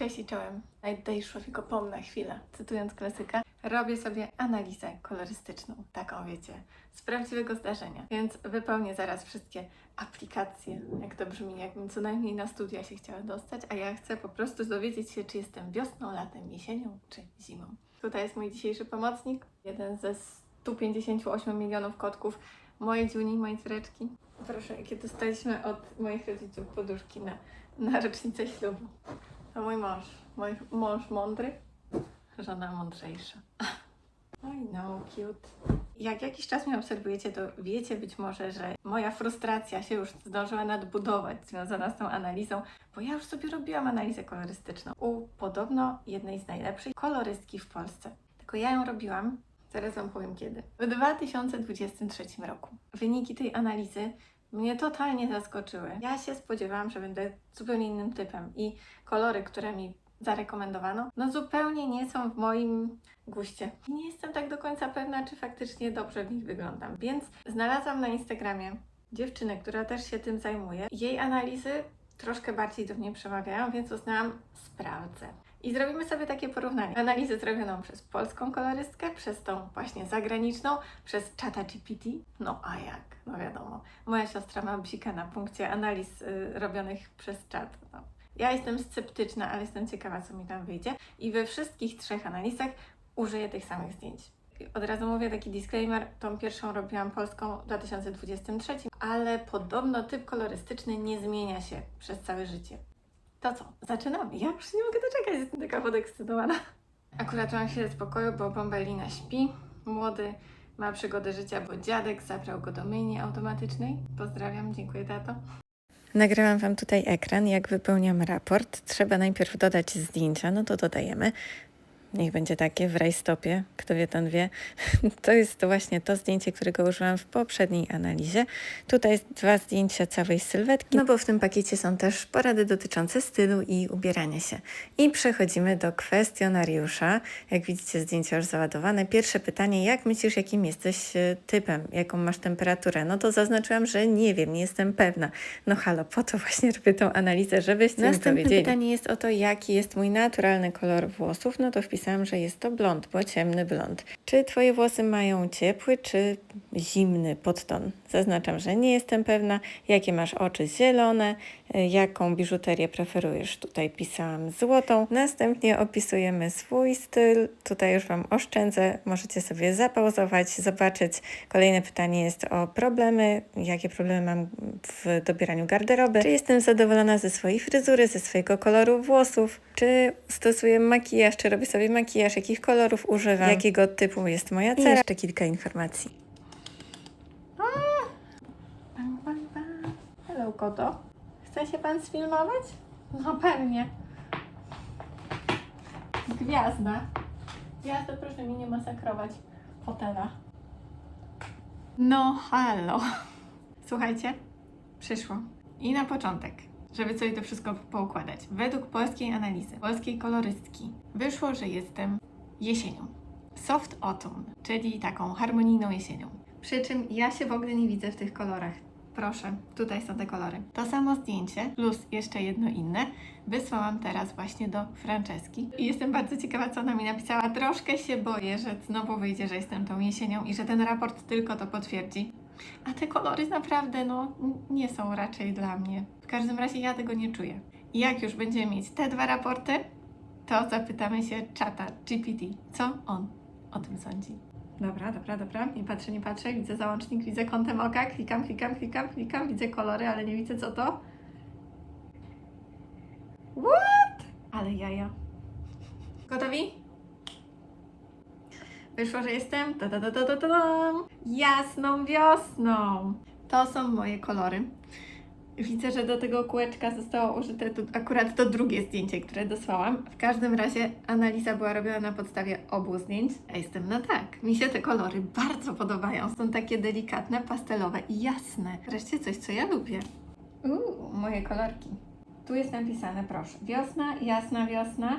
Cześć i czołem. Najdej człowieku pomna chwilę. Cytując klasyka, robię sobie analizę kolorystyczną, taką wiecie, z prawdziwego zdarzenia. Więc wypełnię zaraz wszystkie aplikacje, jak to brzmi, jakbym co najmniej na studia się chciała dostać, a ja chcę po prostu dowiedzieć się, czy jestem wiosną, latem, jesienią, czy zimą. Tutaj jest mój dzisiejszy pomocnik, jeden ze 158 milionów kotków, moje dziuni, moje córeczki. Proszę, jakie dostaliśmy od moich rodziców poduszki na, na rocznicę ślubu. To mój mąż. Mój mąż mądry, żona mądrzejsza. Oj, no, cute. Jak jakiś czas mnie obserwujecie, to wiecie być może, że moja frustracja się już zdążyła nadbudować związana z tą analizą, bo ja już sobie robiłam analizę kolorystyczną u podobno jednej z najlepszych kolorystki w Polsce. Tylko ja ją robiłam, zaraz Wam powiem kiedy. W 2023 roku. Wyniki tej analizy mnie totalnie zaskoczyły. Ja się spodziewałam, że będę zupełnie innym typem i kolory, które mi zarekomendowano, no zupełnie nie są w moim guście. I nie jestem tak do końca pewna, czy faktycznie dobrze w nich wyglądam. Więc znalazłam na Instagramie dziewczynę, która też się tym zajmuje. Jej analizy troszkę bardziej do mnie przemawiają, więc uznałam, sprawdzę. I zrobimy sobie takie porównanie. Analizę zrobioną przez polską kolorystkę, przez tą właśnie zagraniczną, przez czata GPT. No a jak? No wiadomo. Moja siostra ma bzika na punkcie analiz y, robionych przez czat. No. Ja jestem sceptyczna, ale jestem ciekawa, co mi tam wyjdzie. I we wszystkich trzech analizach użyję tych samych zdjęć. Od razu mówię taki disclaimer, tą pierwszą robiłam polską w 2023, ale podobno typ kolorystyczny nie zmienia się przez całe życie. To co? Zaczynamy. Ja już nie mogę doczekać, jestem taka podekscytowana. Akurat mam chwilę spokoju, bo Bombelina śpi. Młody ma przygodę życia, bo dziadek zabrał go do myjni automatycznej. Pozdrawiam, dziękuję tato. Nagrałam Wam tutaj ekran, jak wypełniam raport. Trzeba najpierw dodać zdjęcia, no to dodajemy. Niech będzie takie w rajstopie, kto wie, ten wie. To jest właśnie to zdjęcie, którego użyłam w poprzedniej analizie. Tutaj jest dwa zdjęcia całej sylwetki, no bo w tym pakiecie są też porady dotyczące stylu i ubierania się. I przechodzimy do kwestionariusza. Jak widzicie, zdjęcia już załadowane. Pierwsze pytanie, jak myślisz, jakim jesteś e, typem, jaką masz temperaturę? No to zaznaczyłam, że nie wiem, nie jestem pewna. No halo, po to właśnie robię tą analizę, żebyście Następne mi powiedzieli. pytanie jest o to, jaki jest mój naturalny kolor włosów. No to wpisałam, że jest to blond, bo ciemny blond. Czy twoje włosy mają ciepły, czy zimny podton? Zaznaczam, że nie jestem pewna. Jakie masz oczy zielone? Y, Jaką biżuterię preferujesz? Tutaj pisałam złotą. Następnie opisujemy swój styl. Tutaj już Wam oszczędzę. Możecie sobie zapauzować, zobaczyć. Kolejne pytanie jest o problemy. Jakie problemy mam w dobieraniu garderoby? Czy jestem zadowolona ze swojej fryzury, ze swojego koloru włosów? Czy stosuję makijaż, czy robię sobie makijaż? Jakich kolorów używam? Jakiego typu jest moja cera? I jeszcze kilka informacji. Hello, koto. Chce się pan sfilmować? No pewnie. Gwiazda. Gwiazda, proszę mi nie masakrować fotela. No halo. Słuchajcie, przyszło. I na początek, żeby sobie to wszystko poukładać. Według polskiej analizy, polskiej kolorystki, wyszło, że jestem jesienią. Soft autumn, czyli taką harmonijną jesienią. Przy czym ja się w ogóle nie widzę w tych kolorach. Proszę, tutaj są te kolory. To samo zdjęcie, plus jeszcze jedno inne, wysłałam teraz właśnie do Franceski. I jestem bardzo ciekawa, co ona mi napisała. Troszkę się boję, że znowu wyjdzie, że jestem tą jesienią i że ten raport tylko to potwierdzi. A te kolory naprawdę, no, nie są raczej dla mnie. W każdym razie ja tego nie czuję. I jak już będziemy mieć te dwa raporty, to zapytamy się czata GPT, co on o tym sądzi. Dobra, dobra, dobra. Nie patrzę, nie patrzę. Widzę załącznik, widzę kątem oka. Klikam, klikam, klikam, klikam. Widzę kolory, ale nie widzę co to. What? Ale jaja. Gotowi? Wyszło, że jestem da, da, da, da, da, dam. jasną wiosną. To są moje kolory. Widzę, że do tego kółeczka zostało użyte tu akurat to drugie zdjęcie, które dosłałam. W każdym razie analiza była robiona na podstawie obu zdjęć. Ja jestem na tak. Mi się te kolory bardzo podobają. Są takie delikatne, pastelowe i jasne. Wreszcie coś, co ja lubię. Uuu, moje kolorki. Tu jest napisane, proszę. Wiosna, jasna wiosna.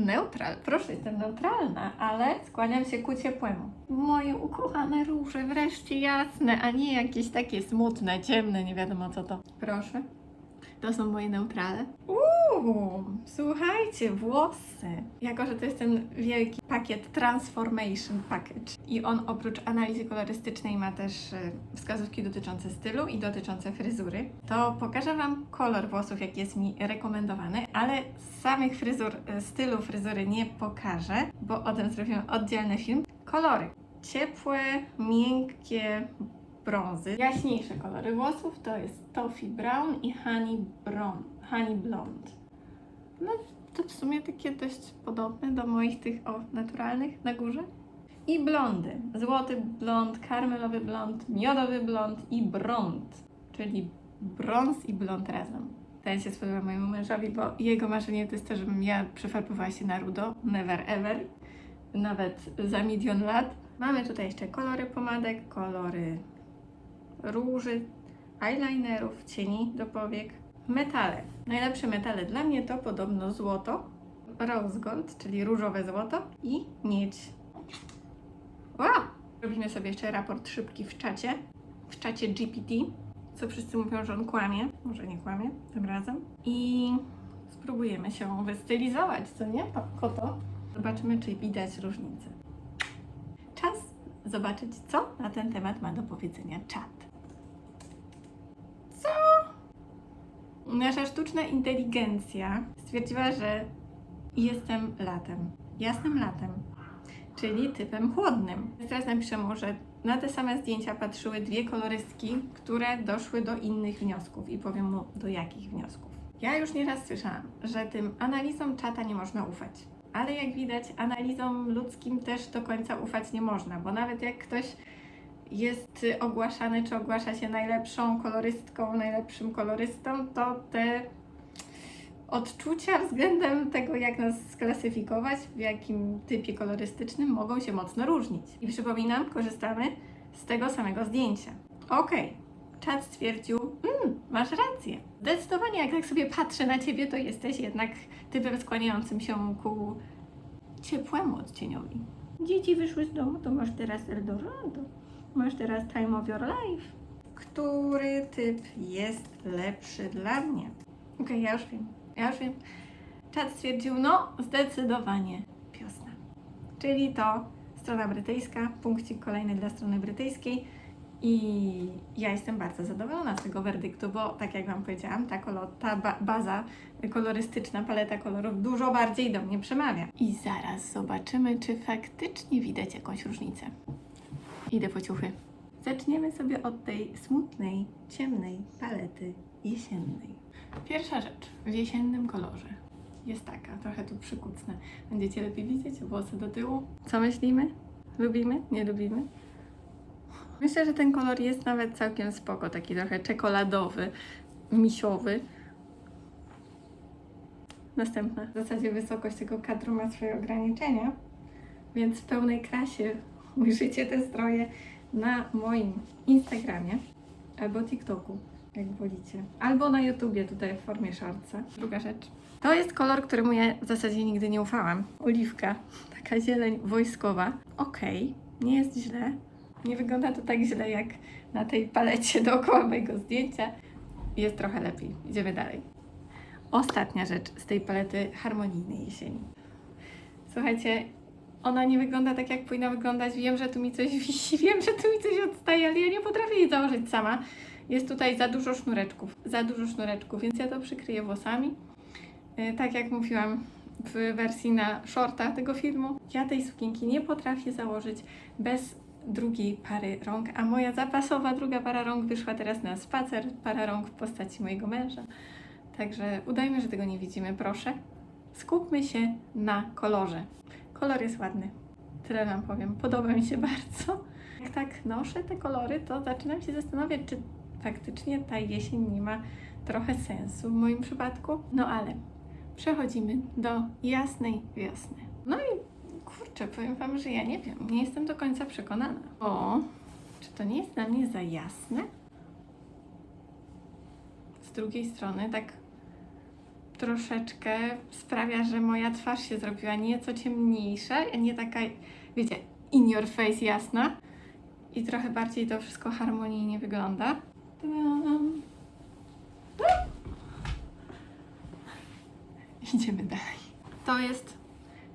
Neutral, proszę, jestem neutralna, ale skłaniam się ku ciepłemu. Moje ukochane róże, wreszcie jasne, a nie jakieś takie smutne, ciemne, nie wiadomo co to. Proszę. To są moje neutrale. Uuu! Słuchajcie, włosy. Jako, że to jest ten wielki pakiet Transformation Package i on oprócz analizy kolorystycznej ma też e, wskazówki dotyczące stylu i dotyczące fryzury, to pokażę Wam kolor włosów, jaki jest mi rekomendowany, ale samych fryzur, e, stylu fryzury nie pokażę, bo o tym zrobiłem oddzielny film. Kolory. Ciepłe, miękkie, brązy. Jaśniejsze kolory włosów to jest Toffee Brown i Honey Brown, Honey Blonde. No to w sumie takie dość podobne do moich tych o naturalnych na górze. I blondy. Złoty blond, karmelowy blond, miodowy blond i brąd, czyli brąz i blond razem. Ten się spodoba mojemu mężowi, bo jego marzenie to jest to, żebym ja przefarbowała się na rudo. Never ever. Nawet za milion lat. Mamy tutaj jeszcze kolory pomadek, kolory róży, eyelinerów, cieni do powiek, metale. Najlepsze metale dla mnie to podobno złoto, rose gold, czyli różowe złoto i miedź. Wow! Robimy sobie jeszcze raport szybki w czacie, w czacie GPT, co wszyscy mówią, że on kłamie. Może nie kłamie tym razem. I spróbujemy się wystylizować, co nie? Koto. Zobaczymy, czy widać różnicę. Czas zobaczyć, co na ten temat ma do powiedzenia czat. Nasza sztuczna inteligencja stwierdziła, że jestem latem. Jasnym latem. Czyli typem chłodnym. Teraz napiszę mu, że na te same zdjęcia patrzyły dwie kolorystki, które doszły do innych wniosków i powiem mu do jakich wniosków. Ja już nieraz słyszałam, że tym analizom czata nie można ufać. Ale jak widać, analizom ludzkim też do końca ufać nie można, bo nawet jak ktoś jest ogłaszany, czy ogłasza się najlepszą kolorystką, najlepszym kolorystą, to te odczucia względem tego, jak nas sklasyfikować, w jakim typie kolorystycznym, mogą się mocno różnić. I przypominam, korzystamy z tego samego zdjęcia. Okej, czat stwierdził, mm, masz rację. Zdecydowanie, jak tak sobie patrzę na ciebie, to jesteś jednak typem skłaniającym się ku ciepłemu odcieniowi. Dzieci wyszły z domu, to masz teraz Eldorado. Masz teraz time of your life. Który typ jest lepszy dla mnie? Okej, ja już wiem. Ja już wiem. Czat stwierdził, no zdecydowanie wiosna. Czyli to strona brytyjska, punkcik kolejny dla strony brytyjskiej. I ja jestem bardzo zadowolona z tego werdyktu, bo tak jak Wam powiedziałam, ta, kolor, ta ba baza kolorystyczna, paleta kolorów dużo bardziej do mnie przemawia. I zaraz zobaczymy, czy faktycznie widać jakąś różnicę. Idę po ciuchy. Zaczniemy sobie od tej smutnej, ciemnej palety jesiennej. Pierwsza rzecz w jesiennym kolorze jest taka, trochę tu przykucnę. Będziecie lepiej widzieć, włosy do tyłu. Co myślimy? Lubimy? Nie lubimy? Myślę, że ten kolor jest nawet całkiem spoko, taki trochę czekoladowy, misiowy. Następna. W zasadzie wysokość tego kadru ma swoje ograniczenia, więc w pełnej krasie ujrzycie te stroje na moim Instagramie albo TikToku, jak wolicie. Albo na YouTubie tutaj w formie shortsa. Druga rzecz. To jest kolor, któremu ja w zasadzie nigdy nie ufałam. Oliwka, taka zieleń wojskowa. Okej, nie jest źle. Nie wygląda to tak źle jak na tej palecie dookoła mojego zdjęcia. Jest trochę lepiej. Idziemy dalej. Ostatnia rzecz z tej palety harmonijnej jesieni. Słuchajcie, ona nie wygląda tak, jak powinna wyglądać. Wiem, że tu mi coś wisi, wiem, że tu mi coś odstaje, ale ja nie potrafię jej założyć sama. Jest tutaj za dużo sznureczków, za dużo sznureczków, więc ja to przykryję włosami. E, Tak jak mówiłam w wersji na shorta tego filmu, ja tej sukienki nie potrafię założyć bez drugiej pary rąk, a moja zapasowa druga para rąk wyszła teraz na spacer, para rąk w postaci mojego męża. Także udajmy, że tego nie widzimy, proszę. Skupmy się na kolorze. Kolor jest ładny. Tyle Wam powiem. Podoba mi się bardzo. Jak tak noszę te kolory, to zaczynam się zastanawiać, czy faktycznie ta jesień nie ma trochę sensu w moim przypadku. No ale przechodzimy do jasnej wiosny. No i kurczę, powiem Wam, że ja nie wiem. Nie jestem do końca przekonana. O, czy to nie jest dla mnie za jasne? Z drugiej strony, tak troszeczkę sprawia, że moja twarz się zrobiła nieco ciemniejsza, a nie taka, wiecie, in your face jasna. I trochę bardziej to wszystko harmonijnie wygląda. Idziemy dalej. To jest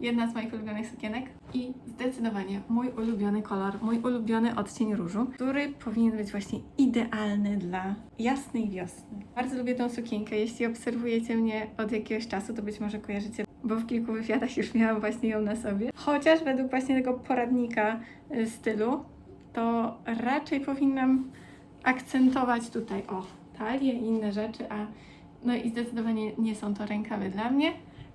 jedna z moich ulubionych sukienek i zdecydowanie mój ulubiony kolor, mój ulubiony odcień różu, który powinien być właśnie idealny dla jasnej wiosny. Bardzo lubię tą sukienkę. Jeśli obserwujecie mnie od jakiegoś czasu, to być może kojarzycie, bo w kilku wywiadach już miałam właśnie ją na sobie. Chociaż według właśnie tego poradnika y, stylu, to raczej powinnam akcentować tutaj o talię i inne rzeczy, a no i zdecydowanie nie są to rękawy dla mnie,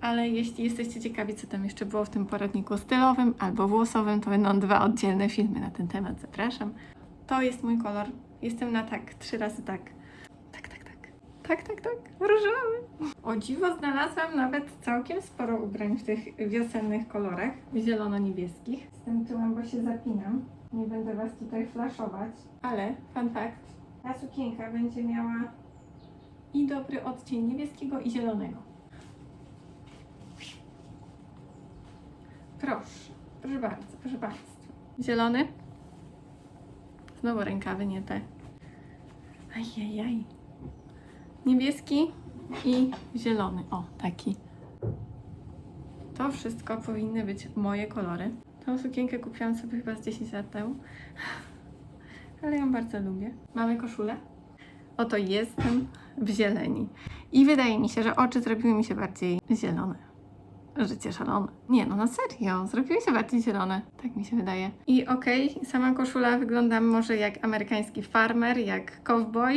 ale jeśli jesteście ciekawi, co tam jeszcze było w tym poradniku stylowym albo włosowym, to będą dwa oddzielne filmy na ten temat, zapraszam. To jest mój kolor. Jestem na tak, trzy razy tak. Tak, tak, tak. Tak, tak, tak. Różowy. O dziwo znalazłam nawet całkiem sporo ubrań w tych wiosennych kolorach, zielono-niebieskich. Z tym tyłem, bo się zapinam. Nie będę Was tutaj flaszować, ale fun fact, ta sukienka będzie miała i dobry odcień niebieskiego i zielonego. Proszę, proszę bardzo, proszę Państwa. Zielony. Znowu rękawy, nie te. Ajajaj. Niebieski i zielony. O, taki. To wszystko powinny być moje kolory. Tą sukienkę kupiłam sobie chyba z 10 lat temu. Ale ją bardzo lubię. Mamy koszulę. Oto jestem w zieleni. I wydaje mi się, że oczy zrobiły mi się bardziej zielone. Życie szalone. Nie, no na serio, zrobiły się bardziej zielone. Tak mi się wydaje. I okej, sama koszula wygląda może jak amerykański farmer, jak cowboy.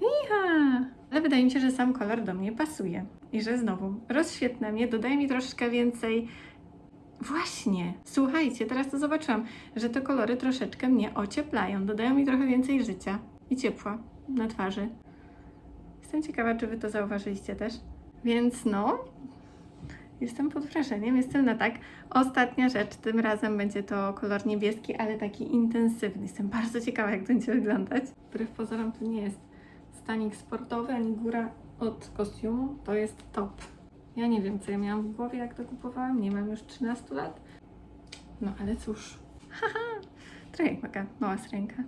Iha! Ale wydaje mi się, że sam kolor do mnie pasuje. I że znowu rozświetla mnie, dodaje mi troszeczkę więcej Właśnie, słuchajcie, teraz to zobaczyłam, że te kolory troszeczkę mnie ocieplają, dodają mi trochę więcej życia i ciepła na twarzy. Jestem ciekawa, czy Wy to zauważyliście też. Więc no, jestem pod wrażeniem, jestem na tak. Ostatnia rzecz, tym razem będzie to kolor niebieski, ale taki intensywny. Jestem bardzo ciekawa, jak będzie wyglądać. Wbrew pozorom to nie jest stanik sportowy, ani góra od kostiumu, to jest top. Ja nie wiem, co ja miałam w głowie, jak to kupowałam. Nie mam już 13 lat. No ale cóż. Haha. Trochę jak taka mała ręka.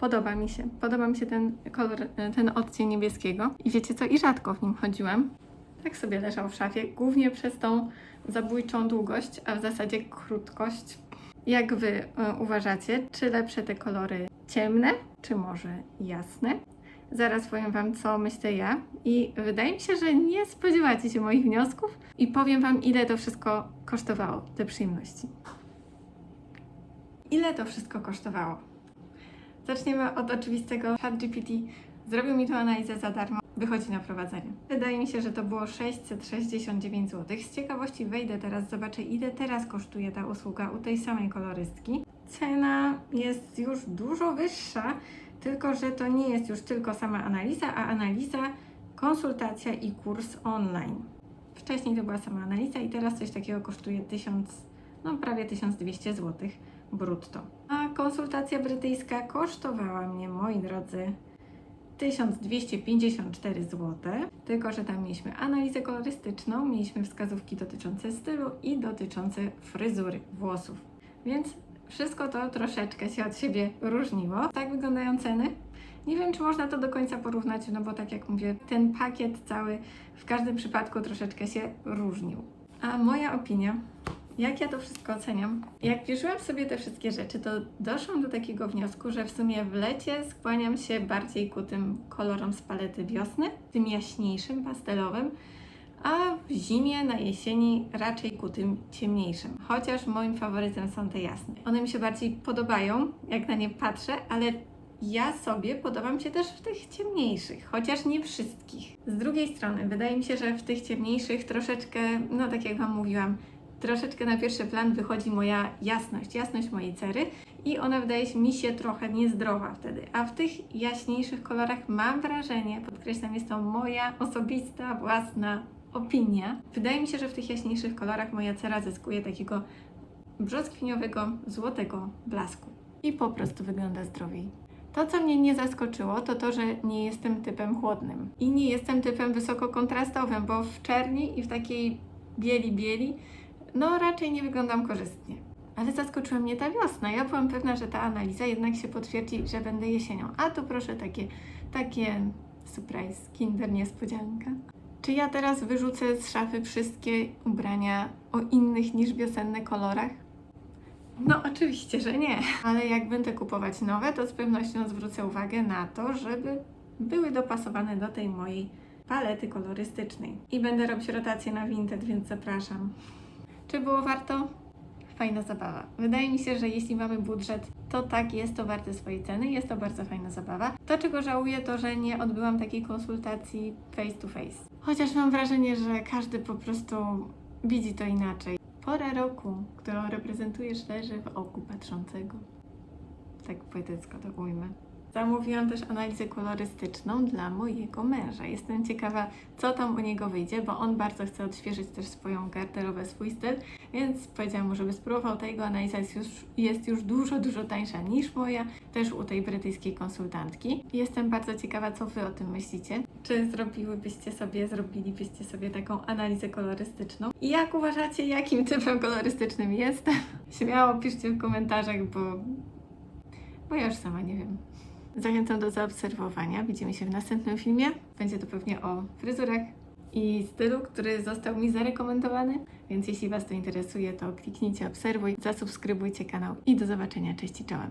Podoba mi się. Podoba mi się ten kolor, ten odcień niebieskiego. I wiecie co? I rzadko w nim chodziłam. Tak sobie leżał w szafie, głównie przez tą zabójczą długość, a w zasadzie krótkość. Jak Wy y, uważacie, czy lepsze te kolory ciemne, czy może jasne? Zaraz powiem Wam, co myślę ja. I wydaje mi się, że nie spodziewacie się moich wniosków. I powiem Wam, ile to wszystko kosztowało, te przyjemności. Ile to wszystko kosztowało? Zaczniemy od oczywistego. ChatGPT zrobił mi tę analizę za darmo. Wychodzi na prowadzenie. Wydaje mi się, że to było 669 zł. Z ciekawości wejdę teraz, zobaczę, ile teraz kosztuje ta usługa u tej samej kolorystki. Cena jest już dużo wyższa, tylko że to nie jest już tylko sama analiza, a analiza, konsultacja i kurs online. Wcześniej to była sama analiza i teraz coś takiego kosztuje 1000, no prawie 1200 zł brutto. A konsultacja brytyjska kosztowała mnie, moi drodzy, 1254 zł. Tylko, że tam mieliśmy analizę kolorystyczną, mieliśmy wskazówki dotyczące stylu i dotyczące fryzury włosów. Więc wszystko to troszeczkę się od siebie różniło. Tak wyglądają ceny. Nie wiem, czy można to do końca porównać, no bo tak jak mówię, ten pakiet cały w każdym przypadku troszeczkę się różnił. A moja opinia, jak ja to wszystko oceniam? Jak wierzyłam sobie te wszystkie rzeczy, to doszłam do takiego wniosku, że w sumie w lecie skłaniam się bardziej ku tym kolorom z palety wiosny, tym jaśniejszym, pastelowym, a w zimie, na jesieni raczej ku tym ciemniejszym. Chociaż moim faworytem są te jasne. One mi się bardziej podobają, jak na nie patrzę, ale ja sobie podobam się też w tych ciemniejszych, chociaż nie wszystkich. Z drugiej strony, wydaje mi się, że w tych ciemniejszych troszeczkę, no tak jak Wam mówiłam, troszeczkę na pierwszy plan wychodzi moja jasność, jasność mojej cery i ona wydaje mi się trochę niezdrowa wtedy. A w tych jaśniejszych kolorach mam wrażenie, podkreślam, jest to moja osobista, własna opinia. Wydaje mi się, że w tych jaśniejszych kolorach moja cera zyskuje takiego brzoskwiniowego, złotego blasku. I po prostu wygląda zdrowiej. To, co mnie nie zaskoczyło, to to, że nie jestem typem chłodnym. I nie jestem typem wysokokontrastowym, bo w czerni i w takiej bieli-bieli, no raczej nie wyglądam korzystnie. Ale zaskoczyła mnie ta wiosna. Ja byłam pewna, że ta analiza jednak się potwierdzi, że będę jesienią. A tu proszę takie, takie surprise, kinder niespodzianka. Czy ja teraz wyrzucę z szafy wszystkie ubrania o innych niż wiosenne kolorach? No, oczywiście, że nie. Ale jak będę kupować nowe, to z pewnością zwrócę uwagę na to, żeby były dopasowane do tej mojej palety kolorystycznej. I będę robić rotację na Vinted, więc zapraszam. Czy było warto? Fajna zabawa. Wydaje mi się, że jeśli mamy budżet, to tak, jest to warte swojej ceny, jest to bardzo fajna zabawa. To, czego żałuję, to, że nie odbyłam takiej konsultacji face to face. Chociaż mam wrażenie, że każdy po prostu widzi to inaczej. Pora roku, którą reprezentujesz, leży w oku patrzącego. Tak poetycko to ujmę. Zamówiłam też analizę kolorystyczną dla mojego męża. Jestem ciekawa, co tam u niego wyjdzie, bo on bardzo chce odświeżyć też swoją garderobę, swój styl, więc powiedziałam mu, żeby spróbował. Ta jego analiza jest już, jest już dużo, dużo tańsza niż moja, też u tej brytyjskiej konsultantki. Jestem bardzo ciekawa, co Wy o tym myślicie. Czy zrobiłybyście sobie, zrobilibyście sobie taką analizę kolorystyczną? I jak uważacie, jakim typem kolorystycznym jestem? Śmiało piszcie w komentarzach, bo, bo ja już sama nie wiem. Zachęcam do zaobserwowania. Widzimy się w następnym filmie. Będzie to pewnie o fryzurach i stylu, który został mi zarekomendowany. Więc jeśli Was to interesuje, to kliknijcie obserwuj, zasubskrybujcie kanał i do zobaczenia. Cześć i czołem.